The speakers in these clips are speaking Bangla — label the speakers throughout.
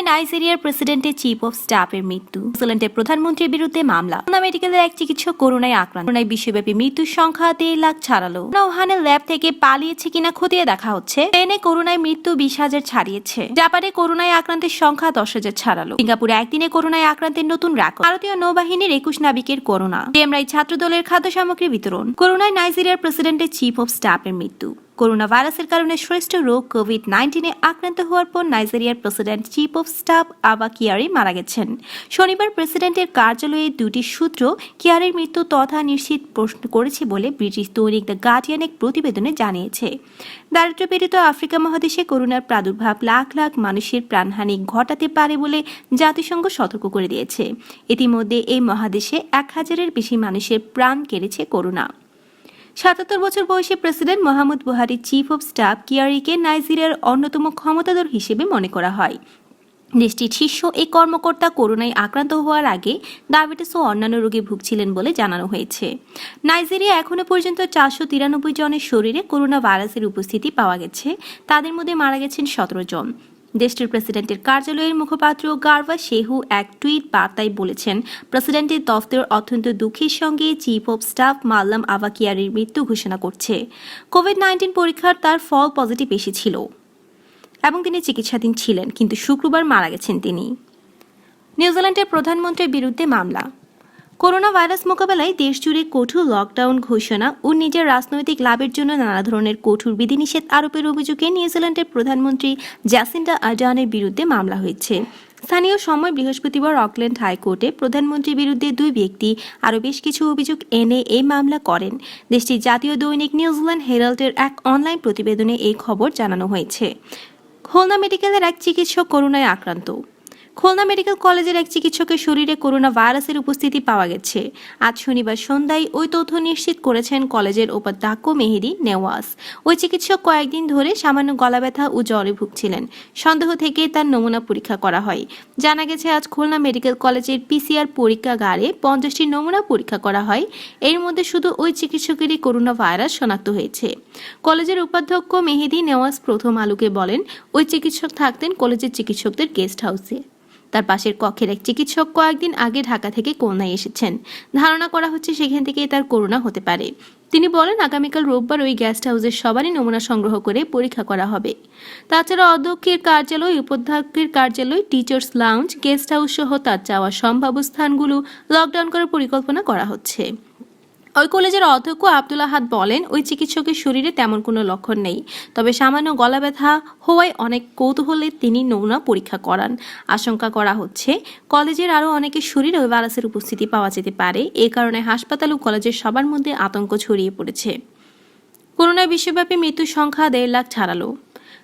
Speaker 1: করোনায় নাইজেরিয়ার প্রেসিডেন্টের চিফ অফ স্টাফের মৃত্যু। নিউজিল্যান্ডের প্রধানমন্ত্রীর বিরুদ্ধে মামলা। করোনা মেডিকেলের এক চিকিৎসক করোনায় আক্রান্ত। করোনায় বিশ্বব্যাপী মৃত্যুর সংখ্যা দেড় লাখ ছাড়ালো। করোনা ল্যাব থেকে পালিয়েছে কিনা খতিয়ে দেখা হচ্ছে। স্পেনে করোনায় মৃত্যু বিশ হাজার ছাড়িয়েছে। জাপানে করোনায় আক্রান্তের সংখ্যা দশ হাজার ছাড়ালো। সিঙ্গাপুরে একদিনে করোনায় আক্রান্তের নতুন রেকর্ড। ভারতীয় নৌবাহিনীর একুশ নাবিকের করোনা। ডিএমরাই ছাত্র দলের খাদ্য সামগ্রী বিতরণ। করোনায় নাইজেরিয়ার প্রেসিডেন্টের চিফ অফ স্টাফের মৃত্যু। করোনা ভাইরাসের কারণে শ্রেষ্ঠ রোগ কোভিড নাইন্টিনে আক্রান্ত হওয়ার পর নাইজেরিয়ার প্রেসিডেন্ট চিফ অফ স্টাফ আবা কিয়ারি মারা গেছেন। শনিবার প্রেসিডেন্টের কার্যালয়ে দুটি সূত্র কিয়ারের মৃত্যু তথা নিশ্চিত প্রশ্ন করেছে বলে ব্রিটিশ দৈনিক দ্য গার্ডিয়ান এক প্রতিবেদনে জানিয়েছে। দারিদ্র্যপীড়িত আফ্রিকা মহাদেশে করোনার প্রাদুর্ভাব লাখ লাখ মানুষের প্রাণহানি ঘটাতে পারে বলে জাতিসংঘ সতর্ক করে দিয়েছে। ইতিমধ্যে এই মহাদেশে এক হাজারের বেশি মানুষের প্রাণ কেড়েছে করোনা। সাতাত্তর বছর বয়সে president Mohammed Buhari chief of staff কিয়ারিকে নাইজেরিয়ার অন্যতম ক্ষমতাধর হিসেবে মনে করা হয়। দেশটির শীর্ষ এই কর্মকর্তা করোনায় আক্রান্ত হওয়ার আগে ডায়াবেটিস ও অন্যান্য রোগে ভুগছিলেন বলে জানানো হয়েছে। নাইজেরিয়া এখনও পর্যন্ত চারশো তিরানব্বই জনের শরীরে করোনা ভাইরাসের উপস্থিতি পাওয়া গেছে। তাদের মধ্যে মারা গেছেন সতেরো জন। দেশটির প্রেসিডেন্টের কার্যালয়ের মুখপাত্র গার্ভা শেহু এক টুইট বার্তায় বলেছেন, প্রেসিডেন্টের দফতর অত্যন্ত দুঃখের সঙ্গে চিফ অব স্টাফ মাল্লাম আবাকিয়ারির মৃত্যু ঘোষণা করছে। কোভিড নাইন্টিন পরীক্ষার তার ফল পজিটিভ এসেছিল এবং তিনি চিকিৎসাধীন ছিলেন, কিন্তু শুক্রবার মারা গেছেন তিনি। নিউজিল্যান্ডের প্রধানমন্ত্রীর বিরুদ্ধে মামলা। করোনা ভাইরাস মোকাবেলায় দেশজুড়ে কঠোর লকডাউন ঘোষণা ও নিজের রাজনৈতিক লাভের জন্য নানা ধরনের কঠোর বিধিনিষেধ আরোপের অভিযোগে নিউজিল্যান্ডের প্রধানমন্ত্রী জ্যাসিন্ডা আর্ডানের বিরুদ্ধে মামলা হয়েছে। স্থানীয় সময় বৃহস্পতিবার অকল্যান্ড হাইকোর্টে প্রধানমন্ত্রীর বিরুদ্ধে দুই ব্যক্তি আরও বেশ কিছু অভিযোগ এনে এই মামলা করেন। দেশটির জাতীয় দৈনিক নিউজিল্যান্ড হেরাল্ডের এক অনলাইন প্রতিবেদনে এই খবর জানানো হয়েছে। খুলনা মেডিকেলের এক চিকিৎসক করোনায় আক্রান্ত। খুলনা মেডিকেল কলেজের এক চিকিৎসকের শরীরে করোনা ভাইরাসের উপস্থিতি পাওয়া গেছে। আজ শনিবার সন্ধ্যায় ওই তথ্য নিশ্চিত করেছেন কলেজের উপাধ্যক্ষ মেহেদি নেওয়াজ। ওই চিকিৎসক কয়েকদিন ধরে সামান্য গলা ব্যথা ও জ্বরে ভুগছিলেন। সন্দেহ থেকে তার নমুনা পরীক্ষা করা হয়। জানা গেছে, আজ খুলনা মেডিকেল কলেজের পিসিআর পরীক্ষাগারে পঞ্চাশটি নমুনা পরীক্ষা করা হয়। এর মধ্যে শুধু ওই চিকিৎসকেরই করোনা ভাইরাস শনাক্ত হয়েছে। কলেজের উপাধ্যক্ষ মেহেদি নেওয়াজ প্রথম আলোকে বলেন, ওই চিকিৎসক থাকতেন কলেজের চিকিৎসকদের গেস্ট হাউসে। তার পাশের কক্ষের এক চিকিৎসক কয়েকদিন আগে ঢাকা থেকে করোনায় এসেছেন। ধারণা করা হচ্ছে সেখান থেকে তার করোনা হতে পারে। তিনি বলেন, আগামীকাল রোববার ওই গেস্ট হাউসের সবারই নমুনা সংগ্রহ করে পরীক্ষা করা হবে। তাছাড়া অধ্যক্ষের কার্যালয়, উপাধ্যক্ষের কার্যালয়, টিচার্স লাউঞ্জ, গেস্ট হাউস সহ তার চাওয়া সম্ভাব্য স্থানগুলো লকডাউন করার পরিকল্পনা করা হচ্ছে। ওই কলেজের অধ্যক্ষ আব্দুল আহাদ বলেন, ওই চিকিৎসকের শরীরে তেমন কোনো লক্ষণ নেই, তবে সামান্য গলা ব্যথা হওয়ায় অনেক কৌতূহলে তিনি নমুনা পরীক্ষা করান। আশঙ্কা করা হচ্ছে, কলেজের আরও অনেকের শরীরে ওই ভাইরাসের উপস্থিতি পাওয়া যেতে পারে। এ কারণে হাসপাতাল ও কলেজের সবার মধ্যে আতঙ্ক ছড়িয়ে পড়েছে। করোনায় বিশ্বব্যাপী মৃত্যুর সংখ্যা দেড় লাখ ছাড়ালো।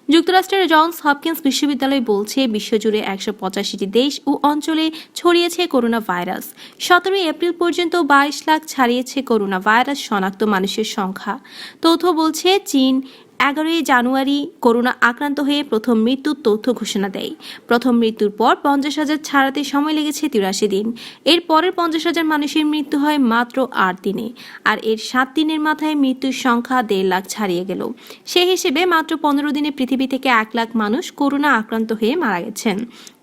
Speaker 1: যুক্তরাষ্ট্রের জনস হপকিন্স বিশ্ববিদ্যালয় বলছে, বিশ্বজুড়ে একশো পঁচাশিটি দেশ ও অঞ্চলে ছড়িয়েছে করোনা ভাইরাস সতেরোই এপ্রিল পর্যন্ত বাইশ লাখ ছাড়িয়েছে করোনা ভাইরাস শনাক্ত মানুষের সংখ্যা। তথ্য বলছে, চীন এগারোই জানুয়ারি করোনা আক্রান্ত হয়ে প্রথম মৃত্যুর তথ্য ঘোষণা দেয়। প্রথম মৃত্যুর পর পঞ্চাশ হাজার ছাড়াতে সময় লেগেছে তিরাশি দিন। এর পরের পঞ্চাশ হাজার মানুষের মৃত্যু হয় মাত্র আট দিনে। আর এর সাত দিনের মাথায় মৃত্যুর সংখ্যা দেড় লাখ ছাড়িয়ে গেল। সে হিসেবে মাত্র পনেরো দিনে পৃথিবী থেকে এক লাখ মানুষ করোনা আক্রান্ত হয়ে মারা গেছেন।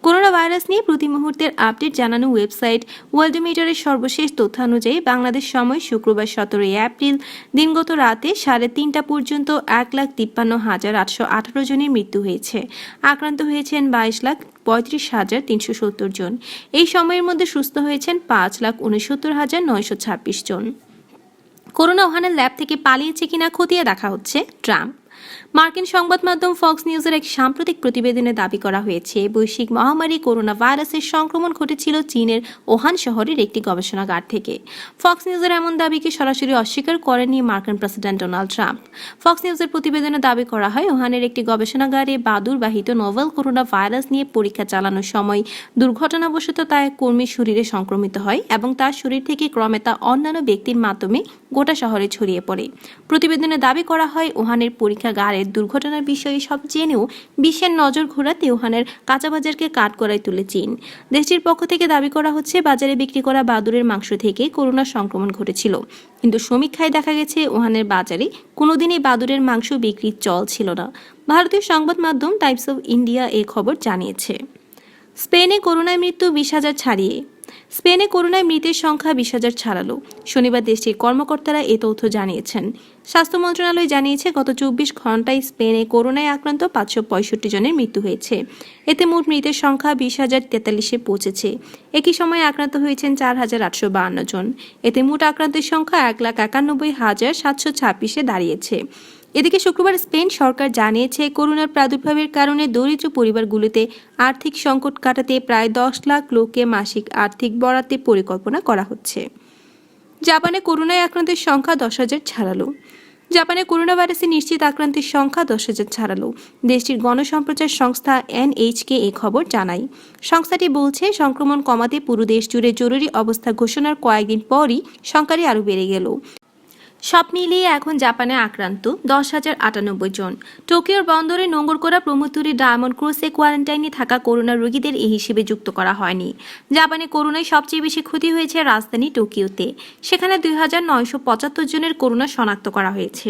Speaker 1: করোনা ভাইরাস নিয়ে প্রতি মুহূর্তের আপডেট জানানো ওয়েবসাইট ওয়ার্ল্ডমিটারের সর্বশেষ তথ্যানুযায়ী বাংলাদেশ সময় শুক্রবার সতেরোই এপ্রিল দিনগত রাতে সাড়ে তিনটা পর্যন্ত এক লাখ তিপ্পান্ন হাজার আটশো আঠারো জনের মৃত্যু হয়েছে। আক্রান্ত হয়েছেন বাইশ লাখ পঁয়ত্রিশ হাজার তিনশো সত্তর জন। এই সময়ের মধ্যে সুস্থ হয়েছেন পাঁচ লাখ উনসত্তর হাজার নয়শো ছাব্বিশ জন। করোনা ওহানের ল্যাব থেকে পালিয়েছে কিনা খতিয়ে দেখা হচ্ছে ট্রাম্প। মার্কিন সংবাদ মাধ্যম ফক্স নিউজের এক সাম্প্রতিক প্রতিবেদনে দাবি করা হয়েছে, বৈশ্বিক মহামারী করোনা ভাইরাসের সংক্রমণ ঘটেছিল চীনের ওহান শহরের একটি গবেষণাগার থেকে। ফক্স নিউজের এমন দাবিকে সরাসরি অস্বীকার করেননি মার্কিন প্রেসিডেন্ট ডোনাল্ড ট্রাম্প। ফক্স নিউজের প্রতিবেদনে দাবি করা হয়, ওহানের একটি গবেষণাগারে বাদুর বাহিত নোভেল করোনা ভাইরাস নিয়ে পরীক্ষা চালানোর সময় দুর্ঘটনাবশত তা এক কর্মীর শরীরে সংক্রমিত হয় এবং তার শরীর থেকে ক্রমে তা অন্যান্য ব্যক্তির মাধ্যমে গোটা শহরে ছড়িয়ে পড়ে। প্রতিবেদনে দাবি করা হয়, ওহানের পরীক্ষাগারের দুর্ঘটনার বিষয়ে সব জেনেও বিশ্বের নজর ঘোরাতে ওহানের কাঁচা বাজারকে কাঠ করায় তুলে চীন। দেশটির পক্ষ থেকে দাবি করা হচ্ছে, বাজারে বিক্রি করা বাদুরের মাংস থেকে করোনা সংক্রমণ ঘটেছিল। কিন্তু সমীক্ষায় দেখা গেছে ওহানের বাজারে কোনোদিনই বাদুরের মাংস বিক্রির চল ছিল না। ভারতীয় সংবাদ মাধ্যম টাইমস অফ ইন্ডিয়া এ খবর জানিয়েছে। স্পেনে করোনায় মৃত্যু বিশ হাজার ছাড়িয়ে স্পেনে করোনায় মৃতের সংখ্যা বিশ হাজার ছাড়ালো। শনিবার দেশটির কর্মকর্তারা এ তথ্য জানিয়েছেন। স্বাস্থ্য মন্ত্রণালয় জানিয়েছে, গত চব্বিশ ঘন্টায় স্পেনে করোনায় আক্রান্ত পাঁচশো পঁয়ষট্টি জনের মৃত্যু হয়েছে। এতে মোট মৃতের সংখ্যা বিশ হাজার তেতাল্লিশে পৌঁছেছে। একই সময়ে আক্রান্ত হয়েছেন চার হাজার আটশো বাহান্ন জন। এতে মোট আক্রান্তের সংখ্যা এক লাখ একানব্বই হাজার সাতশো ছাব্বিশে দাঁড়িয়েছে। এদিকে শুক্রবার স্পেন সরকার জানিয়েছে, করোনার প্রাদুর্ভাবের কারণে দরিদ্র পরিবারগুলোতে আর্থিক সংকট কাটাতে প্রায় দশ লাখ লোককে মাসিক আর্থিক বরাদ্দের পরিকল্পনা করা হচ্ছে। জাপানে করোনায় আক্রান্তের সংখ্যা দশ হাজার ছাড়ালো। জাপানে করোনা ভাইরাসে নিশ্চিত আক্রান্তের সংখ্যা দশ হাজার ছাড়ালো। দেশটির গণসম্প্রচার সংস্থা এনএইচকে এ খবর জানায়। সংস্থাটি বলছে, সংক্রমণ কমাতে পুরো দেশ জুড়ে জরুরি অবস্থা ঘোষণার কয়েকদিন পরই সংখ্যাটি আরও বেড়ে গেল। সব মিলিয়ে এখন জাপানে আক্রান্ত দশ হাজার আটানব্বই জন। টোকিওর বন্দরে নোঙ্গর করা প্রমোতুরি ডায়মন্ড ক্রুজে কোয়ারেন্টাইনে থাকা করোনা রোগীদের এই হিসেবে যুক্ত করা হয়নি। জাপানে করোনায় সবচেয়ে বেশি ক্ষতি হয়েছে রাজধানী টোকিওতে। সেখানে দুই হাজার নয়শো পঁচাত্তর জনের করোনা শনাক্ত করা হয়েছে।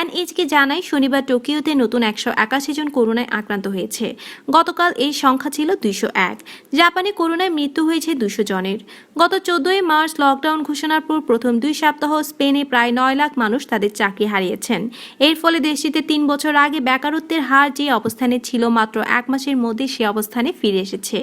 Speaker 1: এনএইচকে জানায়, শনিবার টোকিওতে নতুন একশো একাশি জন করোনায় আক্রান্ত হয়েছে। গতকাল এই সংখ্যা ছিল দুইশো এক। জাপানে করোনায় মৃত্যু হয়েছে দুশো জনের। গত চোদ্দই মার্চ লকডাউন ঘোষণার পর প্রথম দুই সপ্তাহ স্পেনে প্রায় নয় লাখ মানুষ তাদের চাকরি হারিয়েছেন। এর ফলে দেশটিতে তিন বছর আগে বেকারত্বের হার যে অবস্থানে ছিল মাত্র এক মাসের মধ্যে সে অবস্থানে ফিরে এসেছে।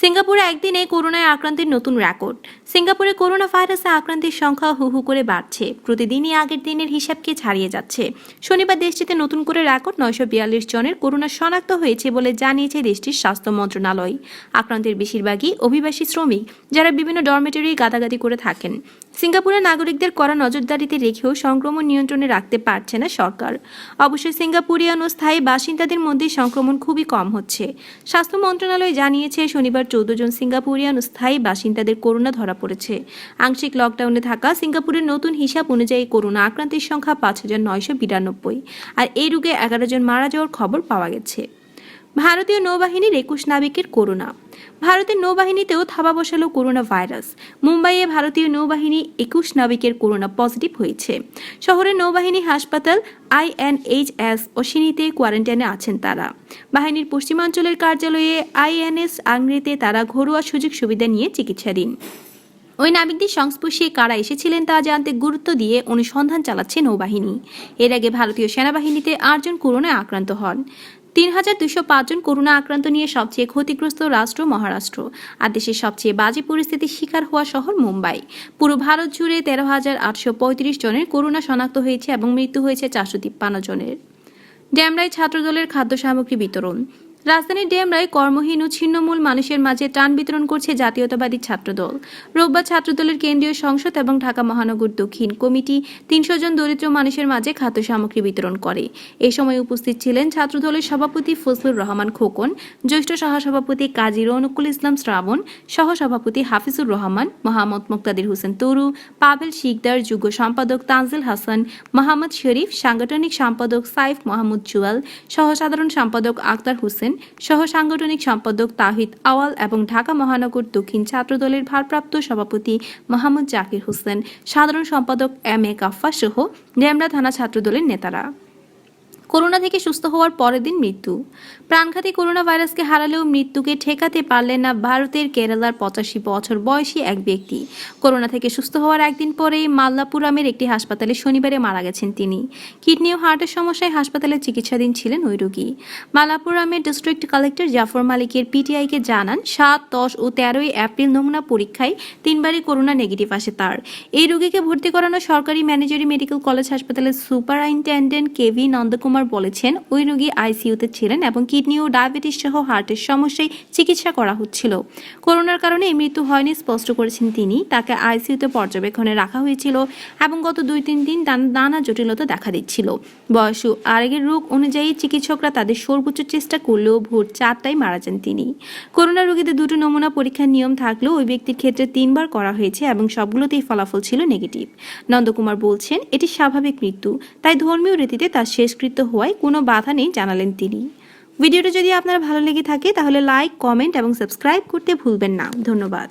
Speaker 1: সিঙ্গাপুরে একদিনে করোনায় আক্রান্তের নতুন রেকর্ড। সিঙ্গাপুরে করোনা ভাইরাসে আক্রান্তের সংখ্যা হু হু করে বাড়ছে। প্রতিদিনই আগের দিনের হিসাবকে ছাড়িয়ে যাচ্ছে। শনিবার দেশটিতে নতুন করে রেকর্ড নয়শো বিয়াল্লিশ জনের করোনা শনাক্ত হয়েছে বলে জানিয়েছে দেশটির স্বাস্থ্য মন্ত্রণালয়। আক্রান্তের বেশিরভাগই অভিবাসী শ্রমিক যারা বিভিন্ন ডরমেটরি গাদাগাদি করে থাকেন। সিঙ্গাপুরের নাগরিকদের করা নজরদারিতে রেখেও সংক্রমণ নিয়ন্ত্রণে রাখতে পারছে না সরকার। অবশ্য সিঙ্গাপুরিয়ান ও স্থায়ী বাসিন্দাদের মধ্যে সংক্রমণ খুবই কম হচ্ছে। স্বাস্থ্য মন্ত্রণালয় জানিয়েছে শনিবার চৌদ্দ জন সিঙ্গাপুরিয়ান স্থায়ী বাসিন্দাদের করোনা ধরা পড়েছে। আংশিক লকডাউনে থাকা সিঙ্গাপুরের নতুন হিসাব অনুযায়ী করোনা আক্রান্তের সংখ্যা পাঁচ হাজার নয়শো বিরানব্বই। আর এই রোগে এগারো জন মারা যাওয়ার খবর পাওয়া গেছে। ভারতীয় নৌবাহিনীর একুশ নাবিকের করোনা ভারতের নৌবাহিনীতেও থাবা বসালো করোনা ভাইরাস। মুম্বাইয়ে ভারতীয় নৌবাহিনী একুশ নাবিকের করোনা পজিটিভ হয়েছে। শহরের নৌবাহিনী হাসপাতাল, আইএনএইচএস অশ্বিনীতে কোয়ারেন্টাইনে আছেন তারা। বাহিনীর পশ্চিমাঞ্চলের কার্যালয়ে আইএনএস আংরিতে তারা ঘরোয়া সুযোগ সুবিধা নিয়ে চিকিৎসাধীন। ওই নাবিকদের সংস্পর্শে কারা এসেছিলেন তা জানতে গুরুত্ব দিয়ে অনুসন্ধান চালাচ্ছে নৌবাহিনী। এর আগে ভারতীয় সেনাবাহিনীতে আটজন করোনায় আক্রান্ত হন। তিন হাজার দুশো পাঁচজন করোনা আক্রান্ত নিয়ে সবচেয়ে ক্ষতিগ্রস্ত রাষ্ট্র মহারাষ্ট্র, আর দেশের সবচেয়ে বাজে পরিস্থিতির শিকার হওয়া শহর মুম্বাই। পুরো ভারত জুড়ে তেরো হাজার আটশো পঁয়ত্রিশ জনের করোনা শনাক্ত হয়েছে এবং মৃত্যু হয়েছে চারশো তিপ্পান্ন জনের। ড্যামরাই ছাত্রদলের খাদ্য সামগ্রী বিতরণ। রাজধানীর ডেমরায় কর্মহীন ও ছিন্নমূল মানুষের মাঝে ত্রাণ বিতরণ করছে জাতীয়তাবাদী ছাত্রদল। রোববার ছাত্রদলের কেন্দ্রীয় সংসদ এবং ঢাকা মহানগর দক্ষিণ কমিটি তিনশো জন দরিদ্র মানুষের মাঝে খাদ্য সামগ্রী বিতরণ করে। এ সময় উপস্থিত ছিলেন ছাত্রদলের সভাপতি ফজলুর রহমান খোকন, জ্যেষ্ঠ সহসভাপতি কাজী রৌনকুল ইসলাম শ্রাবণ, সহসভাপতি হাফিজুর রহমান, মোহাম্মদ মুক্তাদির হোসেন তরু, পাভেল শিকদার, যুগ্ম সম্পাদক তানজিল হাসান, মোহাম্মদ শরীফ, সাংগঠনিক সম্পাদক সাইফ মোহাম্মদ জুয়াল, সহসাধারণ সম্পাদক আক্তার হোসেন সহ সাংগঠনিক সম্পাদক তাহিদ আওয়াল এবং ঢাকা মহানগর দক্ষিণ ছাত্রদলের ভারপ্রাপ্ত সভাপতি মোহাম্মদ জাকির হোসেন। সাধারণ সম্পাদক এম এ কাফা সহ ডেমরা থানা ছাত্রদলের নেতারা। করোনা থেকে সুস্থ হওয়ার পরের দিন মৃত্যু। প্রাণঘাতী করোনা ভাইরাসকে হারালেও মৃত্যুকে ঠেকাতে পারলেন না ভারতের কেরালার পঁচাশি বছর বয়সী এক ব্যক্তি। করোনা থেকে সুস্থ হওয়ার একদিন পরেই মাল্লাপুরামের একটি হাসপাতালে শনিবারে মারা গেছেন তিনি। কিডনি ও হার্টের সমস্যায় হাসপাতালে চিকিৎসাধীন ছিলেন ওই রোগী। মালাপুরামের ডিস্ট্রিক্ট কালেক্টর জাফর মালিকের পিটিআইকে জানান, সাত, দশ ও তেরোই এপ্রিল নমুনা পরীক্ষায় তিনবারই করোনা নেগেটিভ আসে তার। এই রোগীকে ভর্তি করানো সরকারি ম্যানেজারি মেডিকেল কলেজ হাসপাতালের সুপারিনটেন্ডেন্ট কেভি নন্দকুমার বলেছেন, ওই রোগী আইসিইউতে ছিলেন এবং কিডনি ও ডায়াবেটিস সহ হার্টের সমস্যায় চিকিৎসা করা হচ্ছিল। করোনার কারণে মৃত্যু হয়নি, স্পষ্ট করেছেন তিনি। তাকে আইসিইউতে পর্যবেক্ষণে রাখা হয়েছিল এবং গত দুই তিন দিন নানা জটিলতা দেখা দিচ্ছিল। বয়স ও আরেগের রোগ অনুযায়ী চিকিৎসকরা তাদের সর্বোচ্চ চেষ্টা করলেও ভোর চারটায় মারা যান তিনি। করোনা রোগীদের দুটো নমুনা পরীক্ষার নিয়ম থাকলেও ওই ব্যক্তির ক্ষেত্রে তিনবার করা হয়েছে এবং সবগুলোতেই ফলাফল ছিল নেগেটিভ। নন্দকুমার বলছেন, এটি স্বাভাবিক মৃত্যু, তাই ধর্মীয় রীতিতে তার শেষকৃত্য হওয়ায় কোনো বাধা নেই, জানালেন তিনি। ভিডিওটা যদি আপনার ভালো লেগে থাকে, তাহলে লাইক কমেন্ট এবং সাবস্ক্রাইব করতে ভুলবেন না। ধন্যবাদ।